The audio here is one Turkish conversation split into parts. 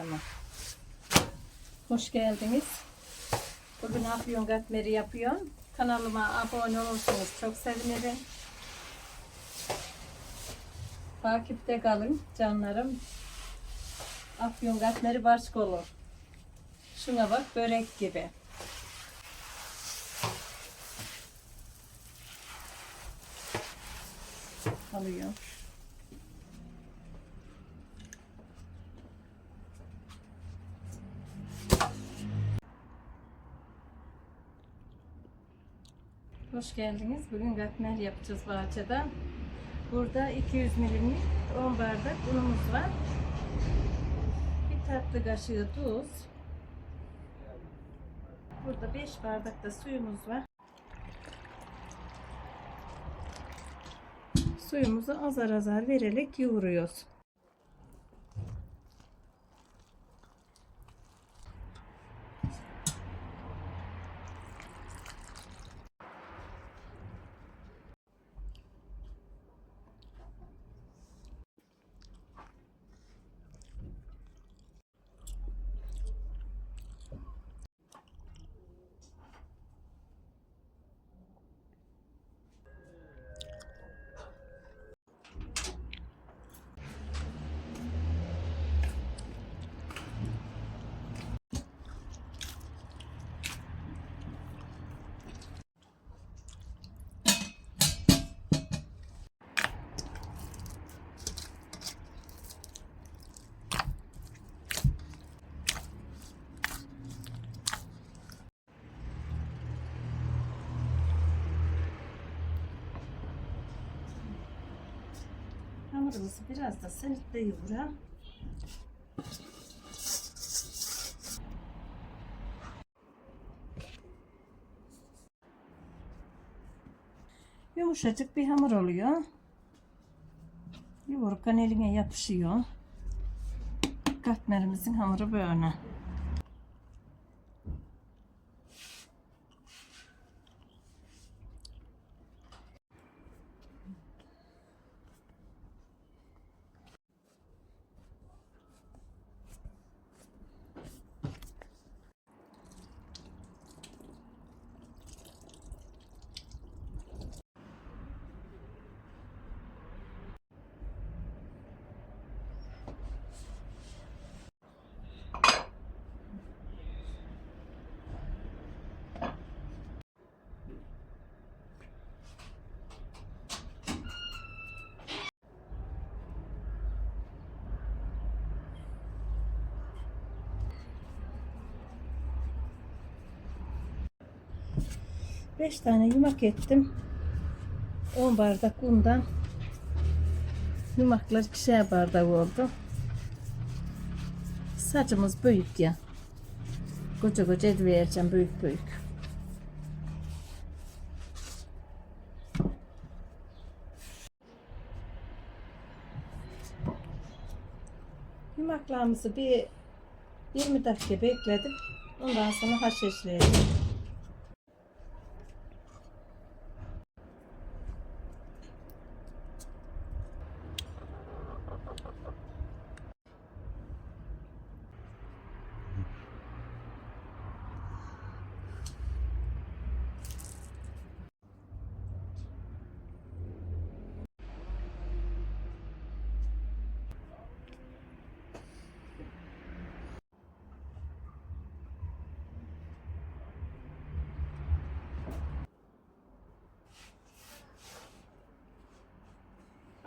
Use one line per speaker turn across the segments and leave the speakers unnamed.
Tamam. Hoş geldiniz. Bugün afyon katmeri yapıyorum. Kanalıma abone olursanız çok sevinirim. Takipte kalın canlarım. Afyon katmeri başka olur. Şuna bak börek gibi. Alıyor. Hoş geldiniz. Bugün katmer yapacağız bahçede. Burada 200 milimlik 10 bardak unumuz var. Bir tatlı kaşığı tuz. Burada 5 bardak da suyumuz var. Suyumuzu azar azar vererek yoğuruyoruz. Hamurumuzu biraz da senitle yoğuralım. Yumuşacık bir hamur oluyor. Yoğururken eline yapışıyor. Katmerimizin hamuru böyle. Beş tane yumak ettim. 10 bardak undan yumaklar ikişer bardak oldu. Saçımız büyük ya. Koca koca ediveyeceğim büyük büyük. Yumaklarımızı bir 20 dakika bekledim. Ondan sonra haşhaşlayacağım.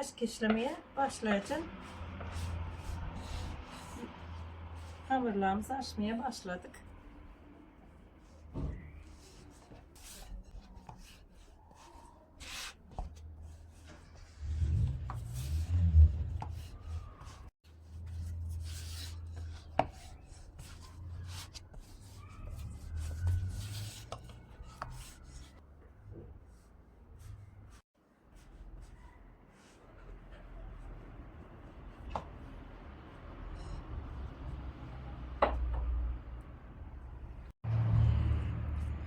Başka işlemeye başlayacağım. Hamurlarımızı açmaya başladık.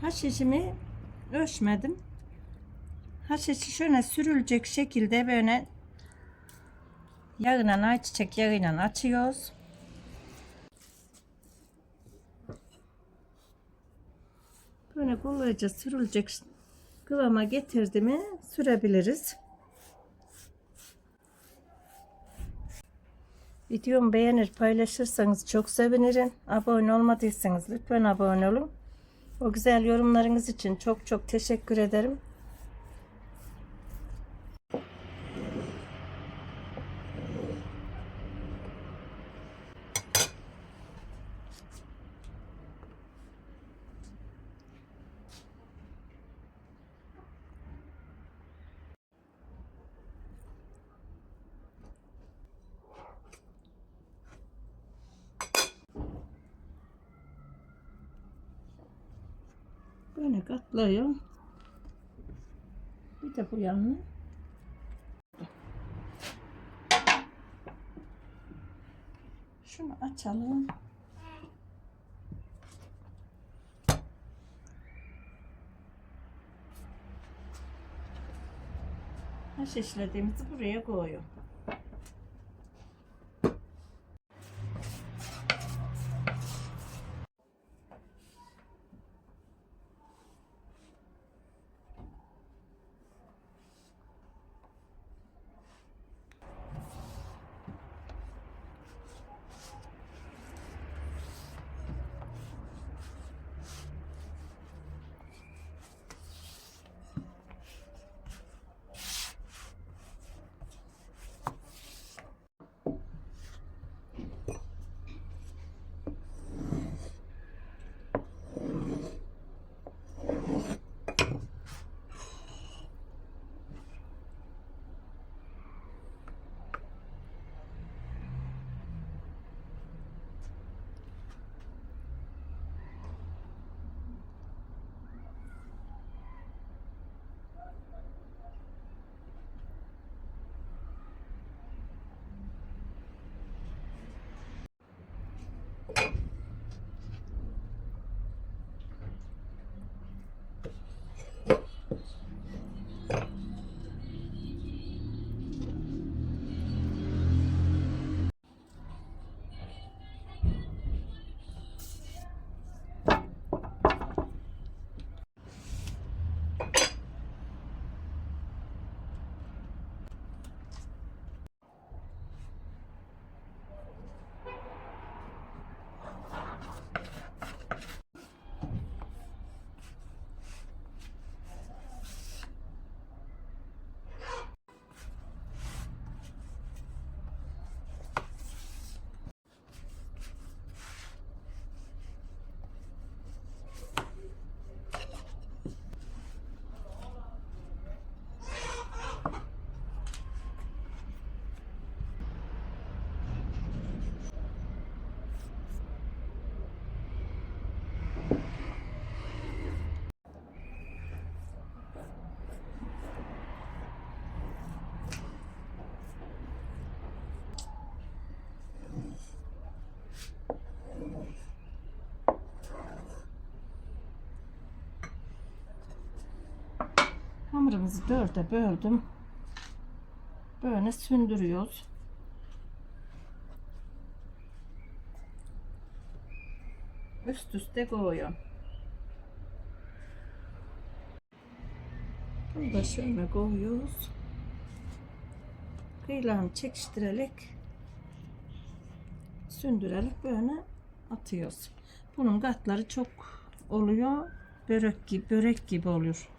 haşişimi ölçmedim. Haşişi şöyle sürülecek şekilde böyle yağıyla ayçiçek yağıyla açıyoruz. Böyle kolayca sürülecek kıvama getirdi mi sürebiliriz. Videomu beğenir paylaşırsanız çok sevinirim. Abone olmadıysanız lütfen abone olun. O güzel yorumlarınız için çok çok teşekkür ederim. Katlıyorum. Bir de bu yanına. Şunu açalım. Haş işlediğimizi buraya koyuyorum. Hamurumuzu dörde böldüm. Böyle sündürüyoruz. Üst üste koyuyorum. Bunu da şöyle koyuyoruz. Kıyılarını çekiştirerek sündürerek böyle atıyoruz. Bunun katları çok oluyor. Börek gibi, börek gibi oluyor.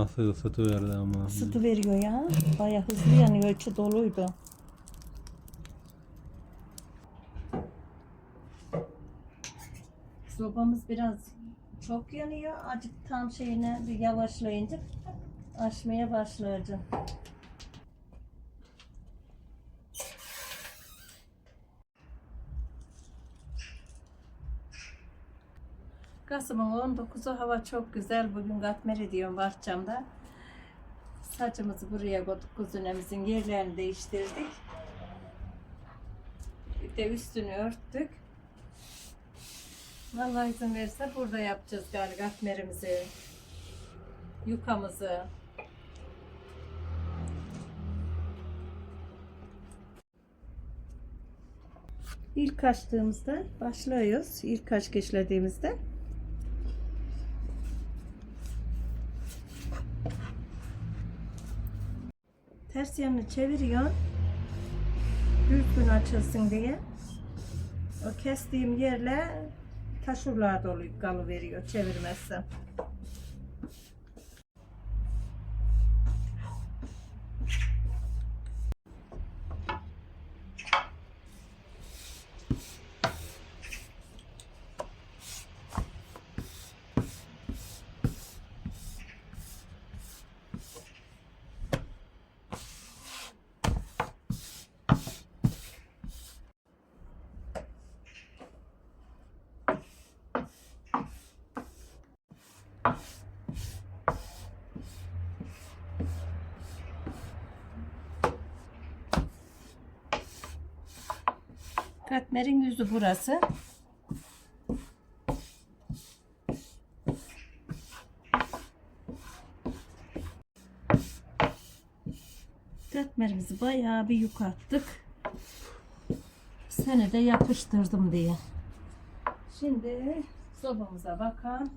Nasıl ısıtıverdi ama.
Isıtı veriyor ya. Baya hızlı yanıyor. Ölçü doluydu. Sobamız biraz çok yanıyor. Acık tam şeyine bir yavaşlayınca açmaya başlayacağım. Kasım'ın 19'u hava çok güzel. Bugün katmer diyorum bahçemde. Saçımızı buraya koyduk. Kuzunemizin yerlerini değiştirdik. Bir de üstünü örttük. Vallahi izin verirse burada yapacağız galiba katmerimizi. Yukamızı. İlk açtığımızda başlıyoruz. İlk aç geçlediğimizde. Ters yanını çeviriyorsun. Düzgün açılsın diye. O kestiğim yerle taşurlar dolu kalı veriyor çevirmezsem. Katmerin yüzü burası. Katmerimizi bayağı bir yukattık. Seni de yapıştırdım diye. Şimdi sobamıza bakalım.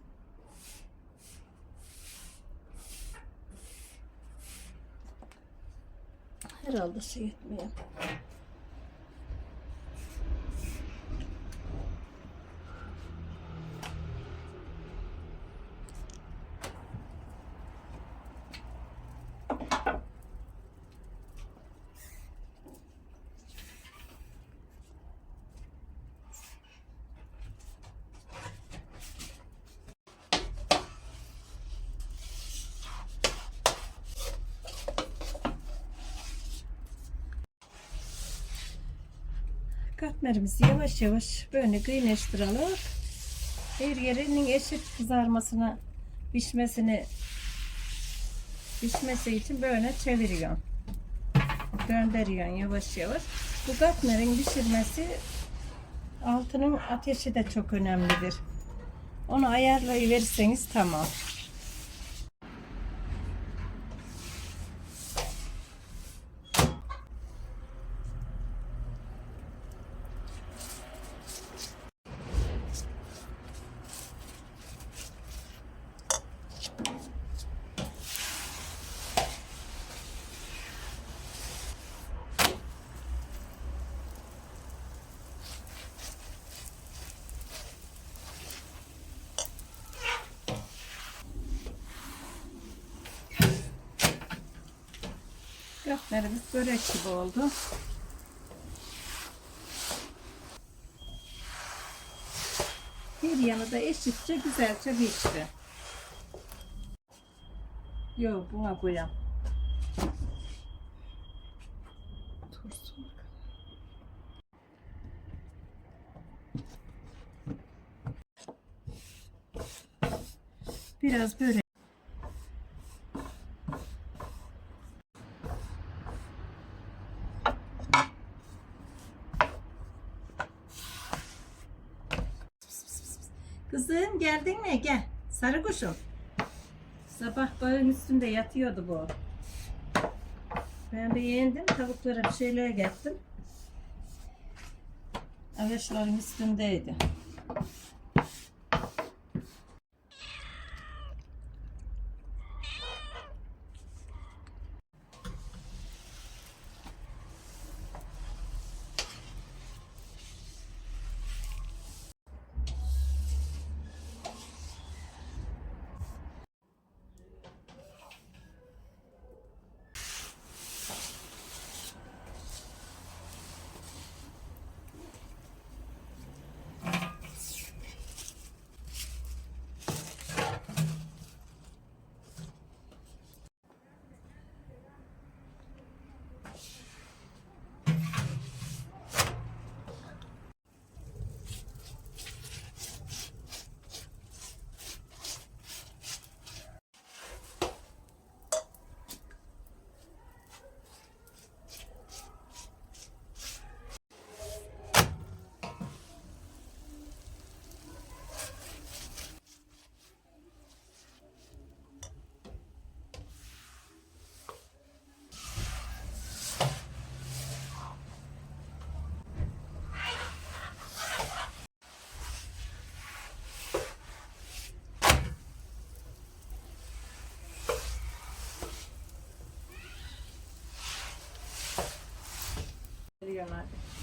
Herhalde şey etmiyor. Katmerimizi yavaş yavaş böyle kıyneştirelim. Her yerinin eşit kızarmasına, pişmesini pişmesi için böyle çeviriyorsun. Döndürüyorsun yavaş yavaş. Bu katmerin pişirmesi altının ateşi de çok önemlidir. Onu ayarlayıverirseniz tamam. Katmerimiz börek gibi oldu. Bir yanı da eşitçe güzelce pişti. Yok buna koyam. Biraz börek. Kızım geldin mi? Gel. Sarı kuşum. Sabah bağın üstünde yatıyordu bu. Ben de yeğendim. Tavuklara bir şeyler gettim. Ağaçların üstündeydi. video live.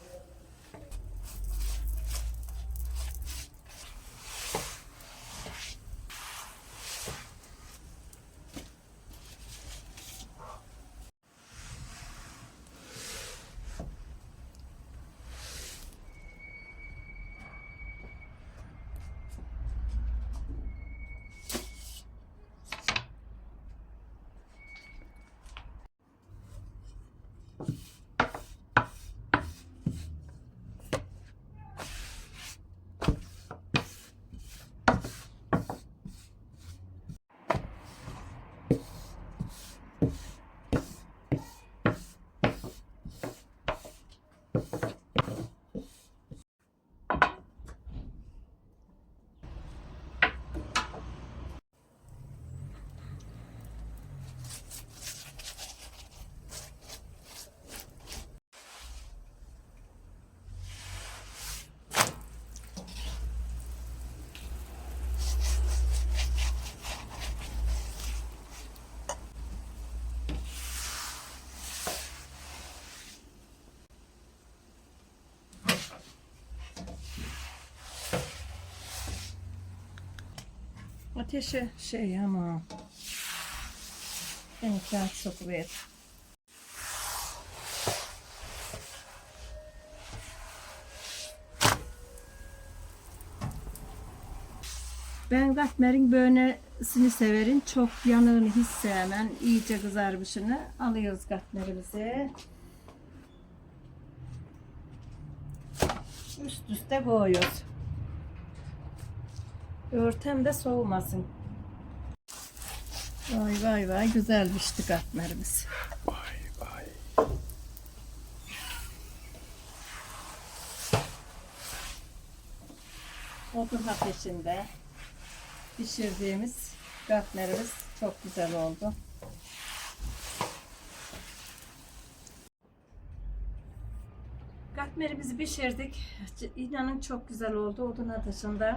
Ateşe şey ama beni kağıt sokuver. Ben katmerin böylesini severim. Çok yanığını hiç sevmem. İyice kızarmışını alıyoruz katmerimizi. Üst üste koyuyoruz. Örtem de soğumasın. Vay vay vay güzel pişti katmerimiz.
Vay vay.
Odun ateşinde pişirdiğimiz katmerimiz çok güzel oldu. Katmerimizi pişirdik. İnanın çok güzel oldu odun ateşinde.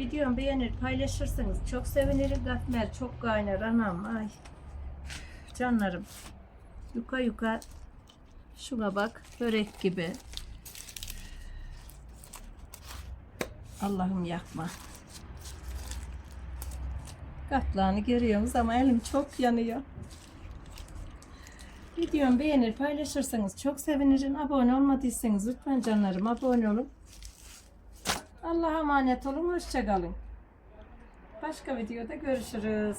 Videomu beğenir paylaşırsanız çok sevinirim. Katmer çok kaynar anam. Ay. Canlarım. Yuka yuka. Şuna bak. Börek gibi. Allah'ım yakma. Katlağını görüyoruz ama elim çok yanıyor. Videomu beğenir paylaşırsanız çok sevinirim. Abone olmadıysanız lütfen canlarım abone olun. Allah'a emanet olun. Hoşçakalın. Başka videoda görüşürüz.